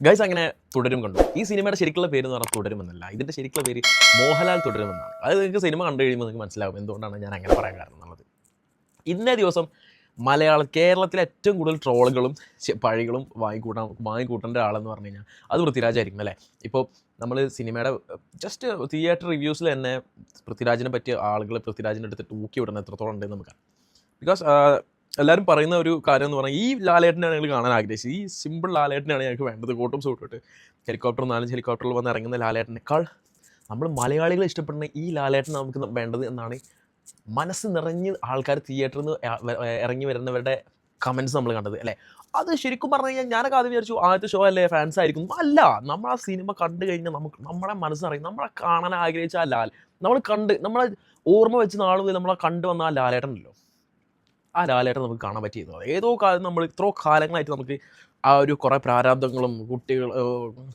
Guys അങ്ങനെ തുടരും കണ്ടു. ഈ സിനിമയുടെ ശരിക്കുള്ള പേര് എന്ന് പറഞ്ഞാൽ തുടരുമെന്നല്ല. ഇതിന്റെ ശരിക്കുള്ള പേര് മോഹൻലാൽ തുടരുമെന്നാണ്. അത് നിങ്ങൾക്ക് സിനിമ കണ്ടു കഴിയുമ്പോൾ നിങ്ങൾക്ക് മനസ്സിലാവും എന്തുകൊണ്ടാണ് ഞാൻ അങ്ങനെ പറയാൻ കാരണം എന്നുള്ളത്. ഇന്നേ ദിവസം മലയാള കേരളത്തിലെ ഏറ്റവും കൂടുതൽ ട്രോളുകളും പഴികളും വാങ്ങിക്കൂട്ടാൻ വാങ്ങിക്കൂട്ടേണ്ട ആളെന്ന് പറഞ്ഞു കഴിഞ്ഞാൽ അത് പൃഥ്വിരാജായിരിക്കും അല്ലേ? ഇപ്പോൾ നമ്മൾ സിനിമയുടെ ജസ്റ്റ് തിയേറ്റർ റിവ്യൂസിൽ തന്നെ പൃഥ്വിരാജിനെ പറ്റിയ ആളുകൾ പൃഥ്വിരാജിന്റെ അടുത്ത് തൂക്കി വിടുന്ന എത്രത്തോളം ഉണ്ടെന്ന് നമുക്കറിയാം ബിക്കോസ് എല്ലാവരും പറയുന്ന ഒരു കാര്യം എന്ന് പറഞ്ഞാൽ ഈ ലാലേട്ടനാണ് ഞങ്ങൾ കാണാൻ ആഗ്രഹിച്ചത്. ഈ സിമ്പിൾ ലാലേട്ടനാണ് ഞങ്ങൾക്ക് വേണ്ടത്. കോട്ടും സൂട്ടിട്ട് ഹെലികോപ്റ്റർ നാലഞ്ച് ഹെലികോപ്റ്ററിൽ വന്ന് ഇറങ്ങുന്ന ലാലേട്ടനേക്കാൾ നമ്മൾ മലയാളികൾ ഇഷ്ടപ്പെടുന്ന ഈ ലാലേട്ടൻ നമുക്ക് വേണ്ടത് എന്നാണ് മനസ്സ് നിറഞ്ഞ് ആൾക്കാർ തിയേറ്ററിൽ നിന്ന് ഇറങ്ങി വരുന്നവരുടെ കമൻസ് നമ്മൾ കണ്ടത് അല്ലേ? അത് ശരിക്കും പറഞ്ഞു കഴിഞ്ഞാൽ ഞാനൊക്കെ ആദ്യം വിചാരിച്ചു ആദ്യത്തെ ഷോ അല്ലേ ഫാൻസ് ആയിരിക്കും. അല്ല നമ്മൾ ആ സിനിമ കണ്ടു കഴിഞ്ഞാൽ നമുക്ക് നമ്മുടെ മനസ്സറിയും നമ്മളെ കാണാൻ ആഗ്രഹിച്ച ആ ലാൽ നമ്മൾ കണ്ട് നമ്മളെ ഓർമ്മ വെച്ച് മുതൽ നമ്മളെ കണ്ടു വന്ന ആ ലാലേട്ടനല്ലോ. ആ ലാലേട്ടൻ നമുക്ക് കാണാൻ പറ്റിയിരുന്നത് ഏതോ കാലം നമ്മൾ ഇത്രയോ കാലങ്ങളായിട്ട് നമുക്ക് ആ ഒരു കുറേ പ്രാരാബ്ദങ്ങളും കുട്ടികൾ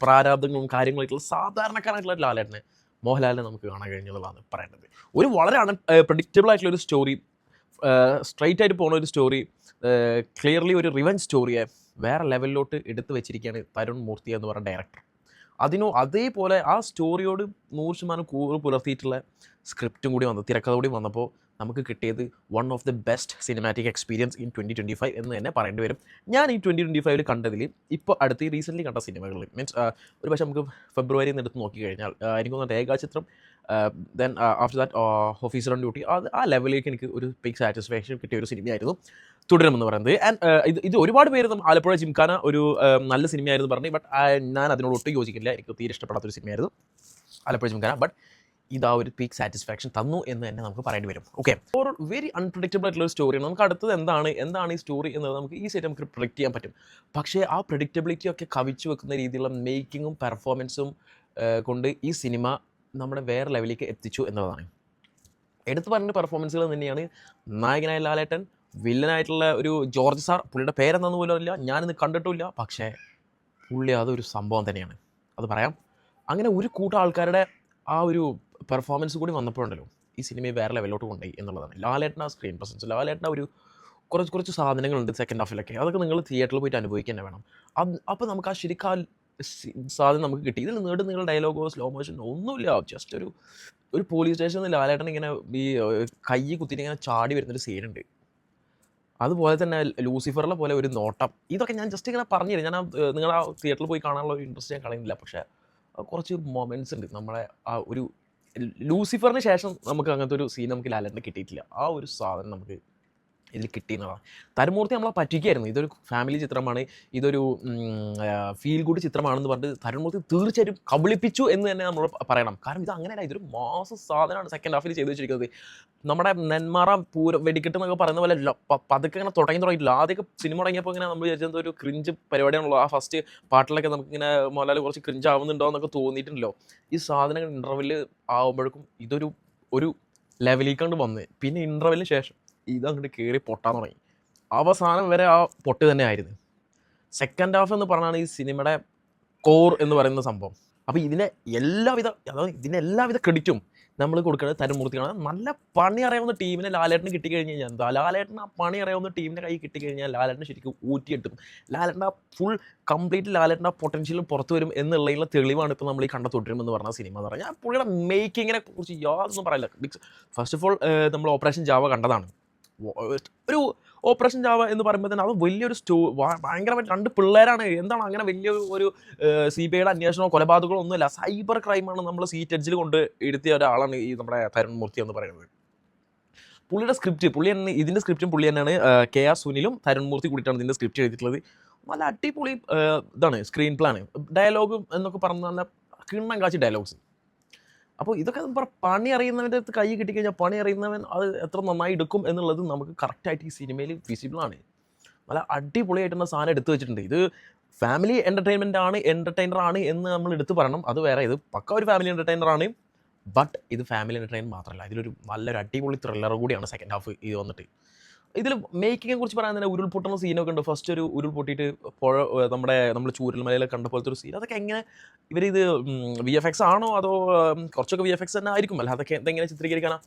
പ്രാരാബ്ദങ്ങളും കാര്യങ്ങളായിട്ടുള്ള സാധാരണക്കാരായിട്ടുള്ള ലാലേട്ടനെ മോഹൻലാലിനെ നമുക്ക് കാണാൻ കഴിഞ്ഞുള്ളതാണ് പറയേണ്ടത്. ഒരു വളരെ അൺ പ്രഡിക്റ്റബിൾ ആയിട്ടുള്ള ഒരു സ്റ്റോറി സ്ട്രൈറ്റ് ആയിട്ട് പോകുന്ന ഒരു സ്റ്റോറി ക്ലിയർലി ഒരു റിവൻ സ്റ്റോറിയെ വേറെ ലെവലിലോട്ട് എടുത്തു വെച്ചിരിക്കുകയാണ് തരുൺ മൂർത്തി എന്ന് പറയുന്ന ഡയറക്ടർ അതിനോ അതേപോലെ ആ സ്റ്റോറിയോട് നൂറ് ശതമാനം കൂറ് പുലർത്തിയിട്ടുള്ള സ്ക്രിപ്റ്റും കൂടി വന്നു തിരക്കഥ കൂടി വന്നപ്പോൾ നമുക്ക് കിട്ടിയത് one of the best cinematic experience in twenty twenty five എന്ന് തന്നെ പറയേണ്ടി വരും. ഞാൻ ഈ ട്വന്റി ട്വന്റി ഫൈവിൽ കണ്ടതിൽ ഇപ്പോൾ അടുത്ത് റീസെന്റ്ലി കണ്ട സിനിമകളിൽ മീൻസ് ഒരു പക്ഷേ നമുക്ക് ഫെബ്രുവരിയിൽ നിന്ന് എടുത്ത് നോക്കി കഴിഞ്ഞാൽ എനിക്ക് തോന്നുന്നു Rekhachithram then after that officer on duty അത് ആ ലെവലിലേക്ക് എനിക്ക് ഒരു ബിഗ് സാറ്റിസ്ഫാക്ഷൻ കിട്ടിയ ഒരു സിനിമയായിരുന്നു തുടരുമെന്ന് പറയുന്നത്. ആൻഡ് ഇത് ഇത് ഒരുപാട് പേര് ആലപ്പുഴ ജിംഖാന ഒരു നല്ല സിനിമയായിരുന്നു പറഞ്ഞു ബട്ട് ഞാൻ അതിനോട് ഒട്ടും യോജിക്കില്ല. എനിക്ക് തീരെ ഇഷ്ടപ്പെടാത്തൊരു സിനിമയായിരുന്നു ആലപ്പുഴ ജിംഖാന. ബട്ട് ഇത് ആ ഒരു പീക്ക് സാറ്റിസ്ഫാക്ഷൻ തന്നു എന്ന് തന്നെ നമുക്ക് പറയേണ്ടി വരും. ഓക്കെ ഓർ വെരി അൺപ്രഡിക്റ്റബിൾ ആയിട്ടുള്ള ഒരു സ്റ്റോറിയാണ് നമുക്ക് അടുത്തത് എന്താണ്? എന്താണ് ഈ സ്റ്റോറി എന്നത് നമുക്ക് ഈസി ആയിട്ട് നമുക്ക് പ്രൊഡിക്റ്റ് ചെയ്യാൻ പറ്റും. പക്ഷേ ആ പ്രഡിക്റ്റബിലിറ്റി ഒക്കെ കവിച്ചു വെക്കുന്ന രീതിയിലുള്ള മേക്കിങ്ങും പെർഫോമൻസും കൊണ്ട് ഈ സിനിമ നമ്മുടെ വേറെ ലെവലിലേക്ക് എത്തിച്ചു എന്നതാണ് എടുത്തു പറഞ്ഞ പെർഫോമൻസുകൾ തന്നെയാണ് നായകനായ ലാലേട്ടൻ വില്ലനായിട്ടുള്ള ഒരു ജോർജ് സാർ. പുള്ളിയുടെ പേരെന്നു പോലും അറിയില്ല. ഞാനിന്ന് കണ്ടിട്ടില്ല പക്ഷേ പുള്ളി അതൊരു സംഭവം തന്നെയാണ്. അത് പറയാം. അങ്ങനെ ഒരു കൂട്ടം ആൾക്കാരുടെ ആ ഒരു പെർഫോമൻസ് കൂടി വന്നപ്പോഴുണ്ടല്ലോ ഈ സിനിമയെ വേറെ ലെവലിലോട്ട് കൊണ്ടുപോയി എന്നുള്ളതാണ്. ലാലേട്ടൻ സ്ക്രീൻ പ്രസൻസ് ലാലേട്ടൻ ഒരു കുറച്ച് കുറച്ച് സാധനങ്ങളുണ്ട് സെക്കൻഡ് ഹാഫിലൊക്കെ അതൊക്കെ നിങ്ങൾ തിയേറ്ററിൽ പോയിട്ട് അനുഭവിക്കുക തന്നെ വേണം. അത് അപ്പോൾ നമുക്ക് ആ ശരിക്കും ആ സാധനം നമുക്ക് കിട്ടി. ഇതിൽ നേടും നിങ്ങൾ ഡയലോഗോ സ്ലോ മോഷനോ ഒന്നുമില്ല. ജസ്റ്റ് ഒരു ഒരു പോലീസ് സ്റ്റേഷനിൽ ലാലേട്ടൻ ഇങ്ങനെ ഈ കൈ കുത്തിയിട്ട് ഇങ്ങനെ ചാടി വരുന്നൊരു സീനുണ്ട് അതുപോലെ തന്നെ ലൂസിഫറിലെ പോലെ ഒരു നോട്ടം. ഇതൊക്കെ ഞാൻ ജസ്റ്റ് ഇങ്ങനെ പറഞ്ഞു തരും. ഞാൻ നിങ്ങൾ ആ തിയേറ്ററിൽ പോയി കാണാനുള്ള ഒരു ഇൻട്രസ്റ്റ് ഞാൻ കളയുന്നില്ല. പക്ഷേ കുറച്ച് മൊമെന്റ്സ് ഉണ്ട്. നമ്മളെ ആ ഒരു ലൂസിഫറിന് ശേഷം നമുക്ക് അങ്ങനത്തെ ഒരു സീൻ നമുക്ക് ലാലേട്ടന് കിട്ടിയിട്ടില്ല. ആ ഒരു സാധനം നമുക്ക് ഇതിൽ കിട്ടിയെന്നതാണ് തരുമൂർത്തി നമ്മളെ പറ്റിക്കുകയായിരുന്നു. ഇതൊരു ഫാമിലി ചിത്രമാണ്. ഇതൊരു ഫീൽ ഗുഡ് ചിത്രമാണെന്ന് പറഞ്ഞിട്ട് തരുമൂർത്തി തീർച്ചയായിട്ടും കബളിപ്പിച്ചു എന്ന് തന്നെ നമ്മൾ പറയണം. കാരണം ഇത് അങ്ങനെയല്ല. ഇതൊരു മാസ സാധനമാണ് സെക്കൻഡ് ഹാഫിൽ ചെയ്തു വെച്ചിരിക്കുന്നത്. നമ്മുടെ നെന്മാറ പൂര വെടിക്കെട്ട് എന്നൊക്കെ പറയുന്ന പോലെ പതുക്കെ ഇങ്ങനെ തുടങ്ങി തുടങ്ങിയിട്ടില്ല. ആദ്യമൊക്കെ സിനിമ തുടങ്ങിയപ്പോൾ ഇങ്ങനെ നമ്മൾ വിചാരിച്ചത് ഒരു ക്രിഞ്ച് പരിപാടിയാണല്ലോ. ആ ഫസ്റ്റ് പാട്ടിലൊക്കെ നമുക്കിങ്ങനെ മോലാൽ കുറച്ച് ക്രിഞ്ച് ആവുന്നുണ്ടോ എന്നൊക്കെ തോന്നിയിട്ടുണ്ടല്ലോ. ഈ സാധനങ്ങൾ ഇന്റർവെൽ ആവുമ്പോഴേക്കും ഇതൊരു ഒരു ലെവലിൽ കണ്ട് വന്ന് പിന്നെ ഇന്റർവെല്ലിന് ശേഷം ഇതങ്ങോട്ട് കയറി പൊട്ടാൻ തുടങ്ങി. അവസാനം വരെ ആ പൊട്ട് തന്നെ ആയിരുന്നു സെക്കൻഡ് ഹാഫ് എന്ന് പറഞ്ഞാണ് ഈ സിനിമയുടെ കോർ എന്ന് പറയുന്ന സംഭവം. അപ്പോൾ ഇതിനെ എല്ലാവിധ അതായത് ഇതിനെ എല്ലാവിധ ക്രെഡിറ്റും നമ്മൾ കൊടുക്കുന്നത് തരുമൂർത്തിയാണ് നല്ല പണി അറിയാവുന്ന ടീമിനെ ലാലേട്ടന് കിട്ടിക്കഴിഞ്ഞ് കഴിഞ്ഞാൽ എന്താ? ലാലേട്ടൻ ആ പണി അറിയാവുന്ന ടീമിന്റെ കൈ കിട്ടിക്കഴിഞ്ഞാൽ ലാലേട്ടന് ശരിക്കും ഊറ്റിയെട്ടും ലാലേട്ടൻ ആ ഫുൾ കംപ്ലീറ്റ് ലാലേട്ടൻ ആ പൊട്ടൻഷ്യലും പുറത്തു വരും എന്നുള്ളതിനുള്ള തെളിവാണ് ഇപ്പോൾ നമ്മൾ ഈ കണ്ട എന്ന് പറഞ്ഞ സിനിമ എന്ന് പറഞ്ഞാൽ. പുള്ളിയുടെ മേക്കിങ്ങിനെ കുറിച്ച് യാതൊന്നും പറയില്ല. ഫസ്റ്റ് ഓഫ് ഓൾ നമ്മൾ ഓപ്പറേഷൻ ജാവ കണ്ടതാണ്. ഒരു ഓപ്പറേഷൻ ജാവ എന്ന് പറയുമ്പോൾ തന്നെ അത് വലിയൊരു സ്റ്റോ ഭയങ്കരമായിട്ട് രണ്ട് പിള്ളേരാണ്. എന്താണ് അങ്ങനെ വലിയ ഒരു സി ബി ഐയുടെ അന്വേഷണമോ കൊലപാതകങ്ങളോ ഒന്നുമില്ല. സൈബർ ക്രൈമാണ് നമ്മൾ സീറ്റ് എഡ്ജിൽ കൊണ്ട് എടുത്തിയ ഒരാളാണ് ഈ നമ്മുടെ തരുൺ മൂർത്തി എന്ന് പറയുന്നത്. പുള്ളിയുടെ സ്ക്രിപ്റ്റ് പുള്ളി തന്നെ ഇതിന്റെ സ്ക്രിപ്റ്റും പുള്ളി തന്നെയാണ് കെ ആർ സുനിലും തരുൺ മൂർത്തി കൂടിയിട്ടാണ് ഇതിന്റെ സ്ക്രിപ്റ്റ് എഴുതിയിട്ടുള്ളത്. നല്ല അടിപൊളി ഇതാണ് സ്ക്രീൻ പ്ലാൻ ഡയലോഗും എന്നൊക്കെ പറഞ്ഞ നല്ല കിണ്ണം കാച്ചി ഡയലോഗ്സ് അപ്പോൾ ഇതൊക്കെ പണി അറിയുന്നവന്റെ അടുത്ത് കൈ കിട്ടിക്കഴിഞ്ഞാൽ പണി അറിയുന്നവൻ അത് എത്ര നന്നായി എടുക്കും എന്നുള്ളത് നമുക്ക് കറക്റ്റായിട്ട് ഈ സിനിമയിൽ വിസിബിൾ ആണ്. നല്ല അടിപൊളിയായിട്ടുള്ള സാധനം എടുത്തു വെച്ചിട്ടുണ്ട്. ഇത് ഫാമിലി എന്റർടൈൻമെന്റ് ആണ് എന്റർടൈനർ ആണ് എന്ന് നമ്മൾ എടുത്തു പറയണം. അത് വേറെ ഇത് പക്ക ഒരു ഫാമിലി എന്റർടൈനർ ആണ്. ബട്ട് ഇത് ഫാമിലി എന്റർടൈൻ മാത്രമല്ല ഇതിലൊരു നല്ലൊരു അടിപൊളി ത്രില്ലർ കൂടിയാണ് സെക്കൻഡ് ഹാഫ് ഇത് വന്നിട്ട്. ഇതിൽ മേക്കിങ്ങിനെ കുറിച്ച് പറയാൻ തന്നെ ഉരുൾപൊട്ടുന്ന സീനൊക്കെ ഉണ്ട്. ഫസ്റ്റ് ഒരു ഉരുൾപൊട്ടിയിട്ട് പുഴ നമ്മുടെ നമ്മൾ ചൂരൽമലയിൽ കണ്ട പോലത്തെ ഒരു സീൻ അതൊക്കെ എങ്ങനെ ഇവരിത് വി എഫ് എക്സ് ആണോ അതോ കുറച്ചൊക്കെ വി എഫ് എക്സ് തന്നെ ആയിരിക്കും? അല്ല അതൊക്കെ എന്തെങ്ങനെ ചിത്രീകരിക്കാനാ?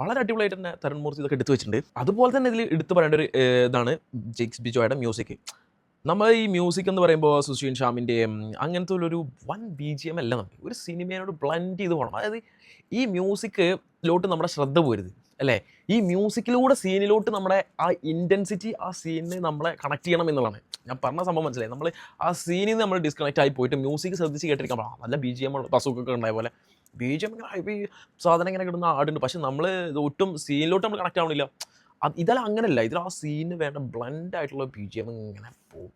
വളരെ അടിപൊളിയായിട്ട് തന്നെ തരുൺ മൂർത്തി ഇതൊക്കെ എടുത്തു വെച്ചിട്ടുണ്ട്. അതുപോലെ തന്നെ ഇതിൽ എടുത്തു പറയേണ്ട ഒരു ഇതാണ് ജെയ്ക്സ് ബിജോയുടെ മ്യൂസിക് നമ്മൾ ഈ മ്യൂസിക് എന്ന് പറയുമ്പോൾ സുശീൻ ഷാമിന്റെയും അങ്ങനത്തെ ഒരു വൺ ബി ജി എം അല്ല നമുക്ക്. ഒരു സിനിമയോട് ബ്ലൻഡ് ചെയ്ത് പോകണം അതായത് ഈ മ്യൂസിക്കിലോട്ട് നമ്മുടെ ശ്രദ്ധ പോരുത്. അല്ലേ? ഈ മ്യൂസിക്കിലൂടെ സീനിലോട്ട് നമ്മുടെ ആ ഇന്റൻസിറ്റി ആ സീനിനെ നമ്മളെ കണക്ട് ചെയ്യണം എന്നുള്ളതാണ്. ഞാൻ പറഞ്ഞ സംഭവം മനസ്സിലായി. നമ്മൾ ആ സീനിൽ നിന്ന് നമ്മൾ ഡിസ്കണക്ട് ആയി പോയിട്ട് മ്യൂസിക് ശ്രദ്ധിച്ച് കേട്ടിരിക്കുമ്പോൾ. നല്ല ബി ജി എം ബസ്സൊക്കെ ഉണ്ടായ പോലെ. ബി ജി എം ഇങ്ങനെ സാധനം ഇങ്ങനെ കിടന്ന ആടുണ്ട്. പക്ഷെ നമ്മൾ ഒട്ടും സീനിലോട്ട് നമ്മൾ കണക്ട് ആവണില്ല. ഇതെല്ലാം അങ്ങനെയല്ല ഇതിൽ ആ സീനിന് വേണ്ട ബ്ലൻഡ് ആയിട്ടുള്ള ബി ജി എം ഇങ്ങനെ പോകും.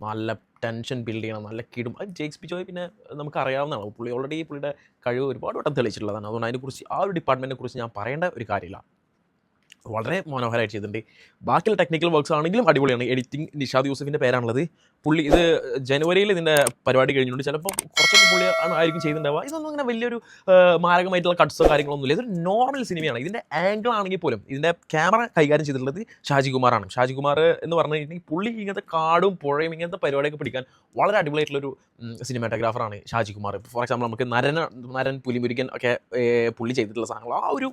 നല്ല ടെൻഷൻ ബിൽഡ് ചെയ്യണം നല്ല കിടും. അത് ജേക്സ് ബിജോയ് പിന്നെ നമുക്ക് അറിയാവുന്നതാണ് പുള്ളി ഓൾറെഡി പുള്ളിയുടെ കഴിവ് ഒരുപാട് വട്ടം തെളിയിച്ചിട്ടുള്ളതാണ്. അതുകൊണ്ട് അതിനെക്കുറിച്ച് ആ ഒരു ഡിപ്പാർട്ട്മെന്റിനെ കുറിച്ച് ഞാൻ പറയേണ്ട ഒരു കാര്യമില്ല. വളരെ മനോഹരമായിട്ട് ചെയ്തിട്ടുണ്ട്. ബാക്കിയുള്ള ടെക്നിക്കൽ വർക്ക്സ് ആണെങ്കിലും അടിപൊളിയാണ്. എഡിറ്റിംഗ് നിഷാദ് യൂസഫിന്റെ പേരാണുള്ളത്. പുള്ളി ഇത് ജനുവരിയിൽ ഇതിന്റെ പരിപാടി കഴിഞ്ഞിട്ടുണ്ട്. ചിലപ്പോൾ കുറച്ചൊക്കെ പുള്ളി ആണ് ആയിരിക്കും ചെയ്തിട്ടുണ്ടാവുക. ഇതൊന്നും അങ്ങനെ വലിയൊരു മാരകമായിട്ടുള്ള കട്ട്സോ കാര്യങ്ങളൊന്നുമില്ല. ഇതൊരു നോർമൽ സിനിമയാണ് ഇതിന്റെ ആംഗിൾ ആണെങ്കിൽ പോലും ഇതിന്റെ ക്യാമറ കൈകാര്യം ചെയ്തിട്ടുള്ളത് ഷാജി കുമാറാണ്. ഷാജി കുമാർ എന്ന് പറഞ്ഞു കഴിഞ്ഞിട്ടുണ്ടെങ്കിൽ പുള്ളി ഇങ്ങനത്തെ കാടും പുഴയും ഇങ്ങനത്തെ പരിപാടിയൊക്കെ പിടിക്കാൻ വളരെ അടിപൊളിയായിട്ടുള്ളൊരു സിനിമാറ്റോഗ്രാഫറാണ് ഷാജി കുമാർ. ഫോർ എക്സാമ്പിൾ നമുക്ക് നരൻ നരൻ പുലിമുരിക്കൻ ഒക്കെ പുള്ളി ചെയ്തിട്ടുള്ള സാധനങ്ങൾ. ആ ഒരു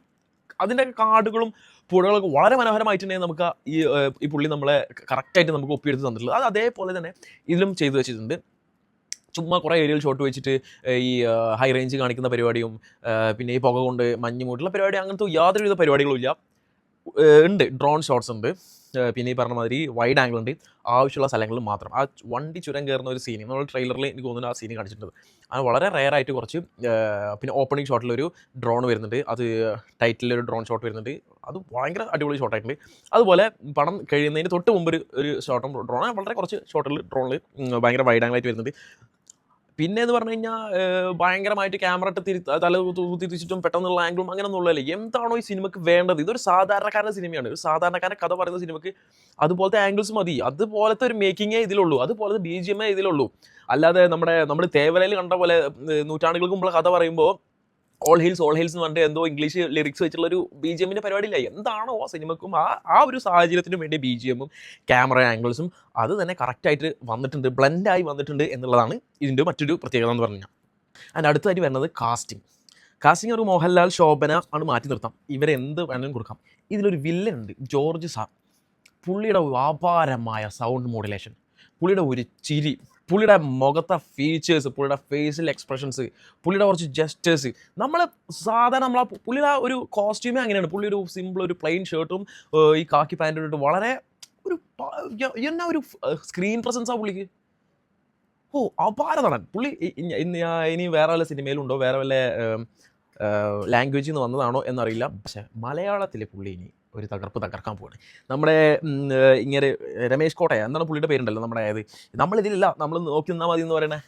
അതിന്റെ കാടുകളും പുഴകളൊക്കെ വളരെ മനോഹരമായിട്ട് തന്നെ നമുക്ക് ഈ ഈ പുള്ളി നമ്മളെ കറക്റ്റായിട്ട് നമുക്ക് ഒപ്പിയെടുത്ത് തന്നിട്ടുള്ളത് അത് അതേപോലെ തന്നെ ഇതിലും ചെയ്തു വെച്ചിട്ടുണ്ട്. ചുമ്മാ കുറേ ഏരിയയിൽ ഷോട്ട് വെച്ചിട്ട് ഈ ഹൈ റേഞ്ച് കാണിക്കുന്ന പരിപാടിയും പിന്നെ ഈ പുക കൊണ്ട് മഞ്ഞ് മൂട്ടുള്ള പരിപാടി അങ്ങനത്തെ യാതൊരുവിധ പരിപാടികളും ഇല്ല. ഉണ്ട്. ഡ്രോൺ ഷോട്ട്സ് ഉണ്ട്. പിന്നെ ഈ പറഞ്ഞ മാതിരി വൈഡ് ആംഗിൾ ഉണ്ട്. ആവശ്യമുള്ള സ്ഥലങ്ങളിൽ മാത്രം. ആ വണ്ടി ചുരം കയറുന്ന ഒരു സീൻ നമ്മൾ ട്രെയിലറിൽ എനിക്ക് തോന്നുന്നു ആ സീൻ കാണിച്ചിട്ടുണ്ട്. അത് വളരെ റെയർ ആയിട്ട് കുറച്ച് പിന്നെ ഓപ്പണിംഗ് ഷോട്ടിലൊരു ഡ്രോൺ വരുന്നുണ്ട്. അത് ടൈറ്റിലൊരു ഡ്രോൺ ഷോട്ട് വരുന്നുണ്ട്. അത് ഭയങ്കര അടിപൊളി ഷോട്ടായിട്ടുണ്ട് അതുപോലെ പണം കഴിയുന്നതിന് തൊട്ട് മുമ്പ് ഒരു ഒരു ഷോട്ടും ഡ്രോൺ വളരെ കുറച്ച് ഷോട്ടിൽ ഡ്രോണിൽ ഭയങ്കര വൈഡ് ആംഗിൾ ആയിട്ട് വരുന്നുണ്ട്. പിന്നെ എന്ന് പറഞ്ഞു കഴിഞ്ഞാൽ ഭയങ്കരമായിട്ട് ക്യാമറ ഇട്ട് തിരി തല തിരിച്ചിട്ടും പെട്ടെന്നുള്ള ആംഗിളും അങ്ങനെ ഒന്നുള്ളതല്ലേ എന്താണോ ഈ സിനിമക്ക് വേണ്ടത്? ഇതൊരു സാധാരണക്കാരന്റെ സിനിമയാണ്. ഒരു സാധാരണക്കാരന്റെ കഥ പറയുന്ന സിനിമക്ക് അതുപോലത്തെ ആംഗിൾസ് മതി. അതുപോലത്തെ ഒരു മേക്കിങ്ങേ ഇതിലുള്ളൂ. അതുപോലത്തെ ബി ജി എമ്മേ ഇതിലുള്ളൂ. അല്ലാതെ നമ്മുടെ നമ്മൾ തേവലയിൽ കണ്ട പോലെ നൂറ്റാണ്ടുകൾക്ക് മുമ്പുള്ള കഥ പറയുമ്പോൾ ഓൾ ഹിൽസ് ഓൾ ഹിൽസ് എന്ന് പറഞ്ഞിട്ട് എന്തോ ഇംഗ്ലീഷ് ലിറിക്സ് വെച്ചുള്ള ഒരു ബി ജി എമ്മിന്റെ പരിപാടിയില്ല. എന്താണോ ആ സിനിമക്കും ആ ആ ഒരു സാഹചര്യത്തിനും വേണ്ടി ബി ജി എമ്മും ക്യാമറ ആംഗിൾസും അത് തന്നെ കറക്റ്റായിട്ട് വന്നിട്ടുണ്ട് ബ്ലെൻഡായി വന്നിട്ടുണ്ട് എന്നുള്ളതാണ് ഇതിന്റെ മറ്റൊരു പ്രത്യേകത എന്ന് പറഞ്ഞാൽ. അതിന്റെ അടുത്തായിട്ട് വരുന്നത് കാസ്റ്റിംഗ് കാസ്റ്റിംഗ് ഒരു മോഹൻലാൽ ശോഭന ആണ് മാറ്റി നിർത്താം. ഇവരെന്ത് വേണമെങ്കിലും കൊടുക്കാം. ഇതിലൊരു വില്ലൻ ഉണ്ട് ജോർജ് സാർ പുള്ളിയുടെ വ്യാപാരമായ സൗണ്ട് മോഡുലേഷൻ പുള്ളിയുടെ ഒരു ചിരി. പുള്ളിയുടെ മുഖത്തെ ഫീച്ചേഴ്സ് പുള്ളിയുടെ ഫേസിൽ എക്സ്പ്രഷൻസ് പുള്ളിയുടെ കുറച്ച് ജസ്റ്റേഴ്സ് നമ്മൾ സാധാരണ നമ്മൾ പുള്ളിയുടെ ആ ഒരു കോസ്റ്റ്യൂമേ അങ്ങനെയാണ്. പുള്ളി ഒരു സിമ്പിൾ ഒരു പ്ലെയിൻ ഷർട്ടും ഈ കാക്കി പാന്റും ഇട്ട് വളരെ ഒരു എന്നാ ഒരു സ്ക്രീൻ പ്രസൻസാണ് പുള്ളിക്ക്? ഓ അപാര നടൻ. പുള്ളി ഇനി വേറെ വല്ല സിനിമയിലുണ്ടോ വേറെ വല്ല ലാംഗ്വേജിൽ നിന്ന് വന്നതാണോ എന്നറിയില്ല. പക്ഷേ മലയാളത്തിലെ പുള്ളി ഇനി ഒരു തകർപ്പ് തകർക്കാൻ പോവാണ്. നമ്മുടെ ഇങ്ങനെ രമേശ് കോട്ടയ എന്താണ് പുള്ളിയുടെ പേരുണ്ടല്ലോ നമ്മുടെ അതായത് നമ്മളിതിലില്ല നമ്മൾ നോക്കി നിന്നാൽ മതി എന്ന് പറയണേ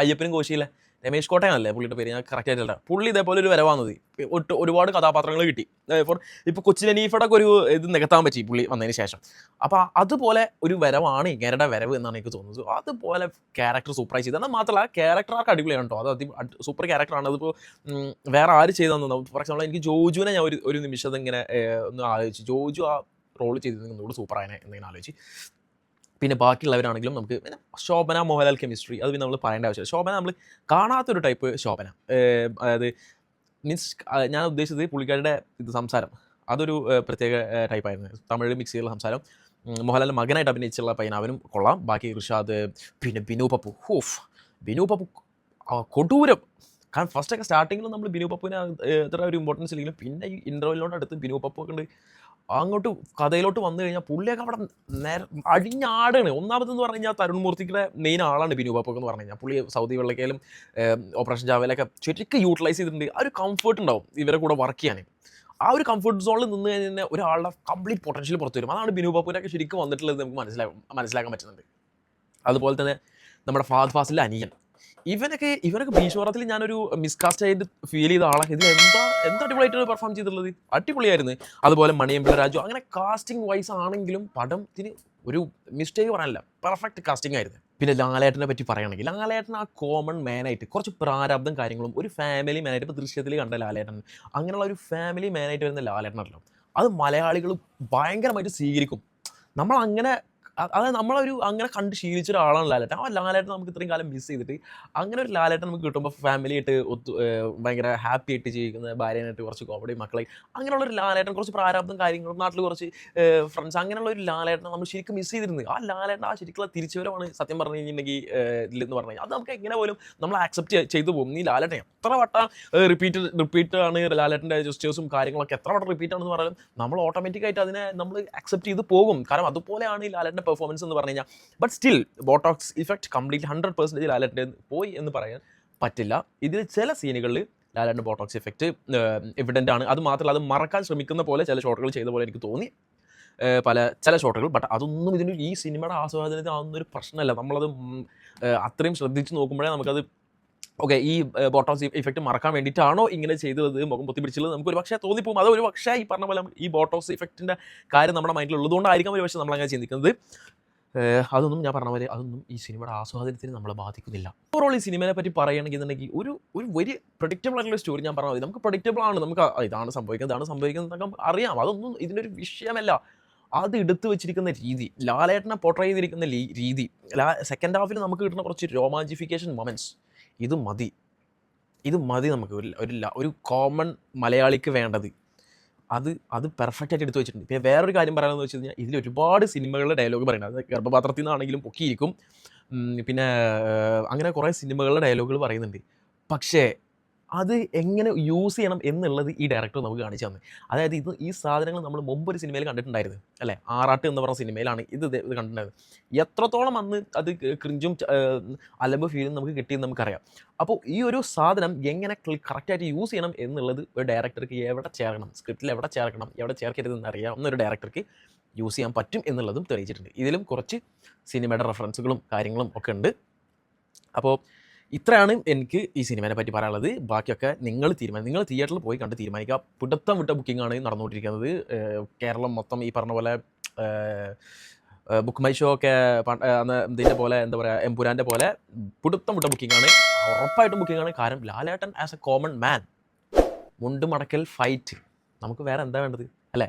അയ്യപ്പനും കോശിയിലെ രമേശ് കോട്ടയനല്ലേ പുള്ളിയുടെ പേര്? ഞാൻ കറക്റ്റ് ആയിട്ടില്ല. പുള്ളി ഇതേപോലെ ഒരു വരവാന്നത് ഒട്ട് ഒരുപാട് കഥാപാത്രങ്ങൾ കിട്ടി. ഫോർ ഇപ്പോൾ കൊച്ചിൻ ഒക്കെ ഒരു ഇത് നികത്താൻ പറ്റി പുള്ളി വന്നതിന് ശേഷം. അപ്പോൾ അതുപോലെ ഒരു വരവാണ് ഇങ്ങേരുടെ വരവ് എന്നാണ് എനിക്ക് തോന്നുന്നത്. അതുപോലെ ക്യാരക്ടർ സൂപ്പറായി ചെയ്തത് എന്നാൽ മാത്രമല്ല ക്യാരക്ടർ ആർക്ക് അടിപൊളിയാണ് കേട്ടോ. അത് അതി സൂപ്പർ ക്യാരക്ടറാണ് അതിപ്പോൾ വേറെ ആര് ചെയ്തെന്നു ഫോർ എക്സാമ്പിൾ എനിക്ക് ജോജുവിനെ ഞാൻ ഒരു ഒരു നിമിഷം ഇങ്ങനെ ഒന്ന് ആലോചിച്ചു. ജോജു ആ റോൾ ചെയ്തത് ഒന്നുകൂടി സൂപ്പറായനെ എന്നിങ്ങനെ ആലോചിച്ച്. പിന്നെ ബാക്കിയുള്ളവരാണെങ്കിലും നമുക്ക് ശോഭന മോഹൻലാൽ കെമിസ്ട്രി അത് പിന്നെ നമ്മൾ പറയേണ്ട ആവശ്യമില്ല. ശോഭന നമ്മൾ കാണാത്തൊരു ടൈപ്പ് ശോഭന. അതായത് മീൻസ് ഞാൻ ഉദ്ദേശിച്ചത് പുള്ളിക്കാരുടെ ഇത് സംസാരം. അതൊരു പ്രത്യേക ടൈപ്പായിരുന്നു തമിഴ് മിക്സ് ചെയ്തുള്ള സംസാരം. മോഹൻലാലിന്റെ മകനായിട്ട് അഭിനയിച്ചുള്ള പയ്യൻ അവനും കൊള്ളാം. ബാക്കി ഋഷാദ് പിന്നെ ബിനു പപ്പു. ഹൂഫ് ബിനു പപ്പു കൊടൂരം. കാരണം ഫസ്റ്റൊക്കെ സ്റ്റാർട്ടിങ്ങിൽ നമ്മൾ ബിനു പപ്പുവിന് എത്ര ഒരു ഇമ്പോർട്ടൻസ് ഇല്ലെങ്കിലും പിന്നെ ഈ ഇന്റർവെല്ലിനോട് അടുത്ത് ബിനു പപ്പു ഒക്കെ ഉണ്ട്. അങ്ങോട്ട് കഥയിലോട്ട് വന്നു കഴിഞ്ഞാൽ പുള്ളിയൊക്കെ അവിടെ നേരം അഴിഞ്ഞാടാണ് ഒന്നാമത് ഒന്നാമതെന്ന് പറഞ്ഞു കഴിഞ്ഞാൽ തരുൺ മൂർത്തിക്കുടെ മെയിൻ ആളാണ് ബിനു ബാപ്പൊക്കെ എന്ന് പറഞ്ഞു കഴിഞ്ഞാൽ. പുള്ളി സൗദി വെള്ളക്കയിലും ഓപ്പറേഷൻ ജാവയിലൊക്കെ ശരിക്കും യൂട്ടിലൈസ് ചെയ്തിട്ടുണ്ട്. ആ ഒരു കംഫർട്ട് ഉണ്ടാവും ഇവരെ കൂടെ വർക്ക് ചെയ്യാൻ. ആ ഒരു കംഫർട്ട് സോണിൽ നിന്ന് കഴിഞ്ഞാൽ ഒരാളുടെ കംപ്ലീറ്റ് പൊട്ടൻഷ്യൽ പുറത്തു വരും. അതാണ് ബിനു ബാപ്പുവിനൊക്കെ ശരിക്കും വന്നിട്ടുള്ളത് നമുക്ക് മനസ്സിലാക്കും മനസ്സിലാക്കാൻ പറ്റുന്നുണ്ട്. അതുപോലെ തന്നെ നമ്മുടെ ഫാദ് ഫാസിലെ അനിയൻ. ഇവനൊക്കെ ഇവനൊക്കെ ഭീഷ്മറത്തിൽ ഞാനൊരു മിസ്കാസ്റ്റ് ആയിട്ട് ഫീൽ ചെയ്ത ആളെ ഇത് എന്താ എന്താ അടിപൊളിയായിട്ട് പെർഫോം ചെയ്തിട്ടുള്ളത്? അടിപൊളിയായിരുന്നു. അതുപോലെ മണിയമ്പിള രാജു അങ്ങനെ കാസ്റ്റിംഗ് വൈസ് ആണെങ്കിലും പടത്തിന് ഒരു മിസ്റ്റേക്ക് പറയാനില്ല പെർഫെക്റ്റ് കാസ്റ്റിംഗ് ആയിരുന്നു. പിന്നെ ലാലേട്ടനെ പറ്റി പറയുകയാണെങ്കിൽ ലാലേട്ടൻ ആ കോമൺ മാനായിട്ട് കുറച്ച് പ്രാരാബ്ദം കാര്യങ്ങളും ഒരു ഫാമിലി മാനായിട്ട് ഇപ്പോൾ ദൃശ്യത്തിൽ കണ്ട ലാലേട്ടൻ അങ്ങനെയുള്ള ഒരു ഫാമിലി മാനായിട്ട് വരുന്ന ലാലേട്ടനല്ലോ അത് മലയാളികൾ ഭയങ്കരമായിട്ട് സ്വീകരിക്കും. നമ്മൾ അങ്ങനെ അതായത് നമ്മളൊരു അങ്ങനെ കണ്ട് ശീലിച്ച ഒരാളാണ് ലാലേട്ടൻ. ആ ലാലേട്ടൻ നമുക്ക് ഇത്രയും കാലം മിസ് ചെയ്തിട്ട് അങ്ങനെ ഒരു ലാലേട്ടൻ നമുക്ക് കിട്ടുമ്പോൾ ഫാമിലി ആയിട്ട് ഒത്തു ഭയങ്കര ഹാപ്പി ആയിട്ട് ജീവിക്കുന്ന ഭാര്യനായിട്ട് കുറച്ച് കോമഡി മക്കളെ അങ്ങനെയുള്ള ഒരു ലാലേട്ടൻ കുറച്ച് പ്രാരാബ്ദം കാര്യങ്ങളും നാട്ടിൽ കുറച്ച് ഫ്രണ്ട്സ് അങ്ങനെയുള്ള ഒരു ലാലേട്ടൻ നമ്മൾ ശരിക്കും മിസ് ചെയ്തിരുന്നു ആ ലാലേട്ടൻ ആ ശരിക്കുള്ള തിരിച്ചുവരവാണ് സത്യം പറഞ്ഞു കഴിഞ്ഞിട്ടുണ്ടെങ്കിൽ ഇതിലെന്ന് പറഞ്ഞു കഴിഞ്ഞാൽ. അത് നമുക്ക് എങ്ങനെ പോലും നമ്മൾ ആക്സെപ്റ്റ് ചെയ്തു പോകും. ഈ ലാലേട്ടൻ എത്ര വട്ടം റിപ്പീറ്റ് റിപ്പീറ്റ് ആണ് ലാലേട്ടന്റെ ജസ്റ്റേഴ്സും കാര്യങ്ങളൊക്കെ എത്ര വട്ടം റിപ്പീറ്റ് ആണെന്ന് പറഞ്ഞാലും നമ്മൾ ഓട്ടോമാറ്റിക്കായിട്ട് അതിനെ നമ്മൾ അക്സെപ്റ്റ് ചെയ്ത് പോകും. കാരണം അതുപോലെയാണ് ഈ ലാലേട്ടന്റെ പെർഫോമൻസ് എന്ന് പറഞ്ഞു കഴിഞ്ഞാൽ but still botox effect complete hundred percentage ലാലേട്ടന്റെ പോയി എന്ന് പറയാൻ പറ്റില്ല. ഇതിൽ ചില സീനുകളിൽ ലാലേട്ടന്റെ ബോട്ടോക്സ് ഇഫക്റ്റ് എവിഡന്റ് ആണ്. അത് മാത്രമല്ല അത് മറക്കാൻ ശ്രമിക്കുന്ന പോലെ ചില ഷോട്ടുകൾ ചെയ്ത പോലെ എനിക്ക് തോന്നി. പല ചില ഷോട്ടുകൾ ബട്ട് അതൊന്നും ഇതിന് ഈ സിനിമയുടെ ആസ്വാദനത്തിന് അതൊന്നും ഒരു പ്രശ്നമല്ല. നമ്മളത് അത്രയും ശ്രദ്ധിച്ച് നോക്കുമ്പോഴേ നമുക്കത് ഓക്കെ ഈ ബോട്ടോക്സ് ഇഫക്റ്റ് മറക്കാൻ വേണ്ടിയിട്ടാണോ ഇങ്ങനെ ചെയ്തത്? മുഖം പൊത്തിപ്പിടിച്ചുള്ളത് നമുക്ക് ഒരു പക്ഷേ തോന്നിപ്പോകും. അത് ഒരു പക്ഷേ ഈ പറഞ്ഞ പോലെ ഈ ബോട്ടോസ് ഇഫക്റ്റിന്റെ കാര്യം നമ്മുടെ മൈൻഡിൽ ഉള്ളതുകൊണ്ടായിരിക്കാം ഒരു പക്ഷേ നമ്മളങ്ങനെ ചിന്തിക്കുന്നത്. അതൊന്നും ഞാൻ പറഞ്ഞ പോലെ അതൊന്നും ഈ സിനിമയുടെ ആസ്വാദനത്തിന് നമ്മളെ ബാധിക്കുന്നില്ല. ഓവറോൾ ഈ സിനിമയെ പറ്റി പറയുകയാണെങ്കിൽ എന്നുണ്ടെങ്കിൽ ഒരു ഒരു വലിയ പ്രഡിക്റ്റബിൾ ആയിട്ടുള്ള സ്റ്റോറി ഞാൻ പറഞ്ഞാൽ മതി നമുക്ക് പ്രഡിക്റ്റബിൾ ആണ്. നമുക്ക് ഇതാണ് സംഭവിക്കുന്നത് ഇതാണ് സംഭവിക്കുന്നത് നമുക്ക് അറിയാം. അതൊന്നും ഇതിനൊരു വിഷയമല്ല. അത് എടുത്തു വെച്ചിരിക്കുന്ന രീതി ലാലേട്ടനെ പോർട്രേ ചെയ്തിരിക്കുന്ന രീതി സെക്കൻഡ് ഹാഫിൽ നമുക്ക് കിട്ടുന്ന കുറച്ച് രോമാഞ്ചിഫിക്കേഷൻ മൊമെന്റ്സ് ഇത് മതി. ഇത് മതി നമുക്ക്. ഒരു ഒരു ഒരു കോമൺ മലയാളിക്ക് വേണ്ടത്. അത് അത് പെർഫെക്റ്റ് ആയിട്ട് എടുത്തു വെച്ചിട്ടുണ്ട്. പിന്നെ വേറൊരു കാര്യം പറയാമെന്ന് വെച്ച് കഴിഞ്ഞാൽ ഇതിൽ ഒരുപാട് സിനിമകളുടെ ഡയലോഗ് പറയുന്നത് ഗർഭപാത്രത്തിൽ നിന്നാണെങ്കിലും പൊക്കിയിരിക്കും. പിന്നെ അങ്ങനെ കുറേ സിനിമകളുടെ ഡയലോഗുകൾ പറയുന്നുണ്ട്. പക്ഷേ അത് എങ്ങനെ യൂസ് ചെയ്യണം എന്നുള്ളത് ഈ ഡയറക്ടർ നമുക്ക് കാണിച്ചു തന്നെ. അതായത് ഇത് ഈ സാധനങ്ങൾ നമ്മൾ മുമ്പ് ഒരു സിനിമയിൽ കണ്ടിട്ടുണ്ടായിരുന്നു അല്ലേ? ആറാട്ട് എന്ന് പറഞ്ഞ സിനിമയിലാണ് ഇത് ഇത് കണ്ടിട്ടുണ്ടായിരുന്നത്. എത്രത്തോളം അന്ന് അത് ക്രിഞ്ചും അലമ്പ് ഫീലും നമുക്ക് കിട്ടിയെന്ന് നമുക്കറിയാം. അപ്പോൾ ഈ ഒരു സാധനം എങ്ങനെ കറക്റ്റായിട്ട് യൂസ് ചെയ്യണം എന്നുള്ളത് ഒരു ഡയറക്ടർക്ക് എവിടെ ചേർക്കണം സ്ക്രിപ്റ്റിൽ എവിടെ ചേർക്കണം എവിടെ ചേർക്കരുതെന്ന് അറിയാവുന്ന ഒരു ഡയറക്ടർക്ക് യൂസ് ചെയ്യാൻ പറ്റും എന്നുള്ളതും തെളിയിച്ചിട്ടുണ്ട്. ഇതിലും കുറച്ച് സിനിമയുടെ റെഫറൻസുകളും കാര്യങ്ങളും ഒക്കെ ഉണ്ട്. അപ്പോൾ ഇത്രയാണ് എനിക്ക് ഈ സിനിമയെ പറ്റി പറയാനുള്ളത്. ബാക്കിയൊക്കെ നിങ്ങൾ തീരുമാനം നിങ്ങൾ തിയേറ്ററിൽ പോയി കണ്ട് തീരുമാനിക്കുക. പിടുത്തം വിട്ട ബുക്കിംഗ് ആണ് നടന്നുകൊണ്ടിരിക്കുന്നത് കേരളം മൊത്തം ഈ പറഞ്ഞ പോലെ ബുക്ക് മൈ ഷോ ഒക്കെ ഇതിന്റെ പോലെ എന്താ പറയുക എംപുരാന്റെ പോലെ പിടുത്തം വിട്ട ബുക്കിംഗ് ആണ് ഉറപ്പായിട്ടും ബുക്കിംഗ് ആണ് കാരണം Lalettan as a common man മുണ്ട് മടക്കൽ ഫൈറ്റ് നമുക്ക് വേറെ എന്താ വേണ്ടത്? അല്ലേ?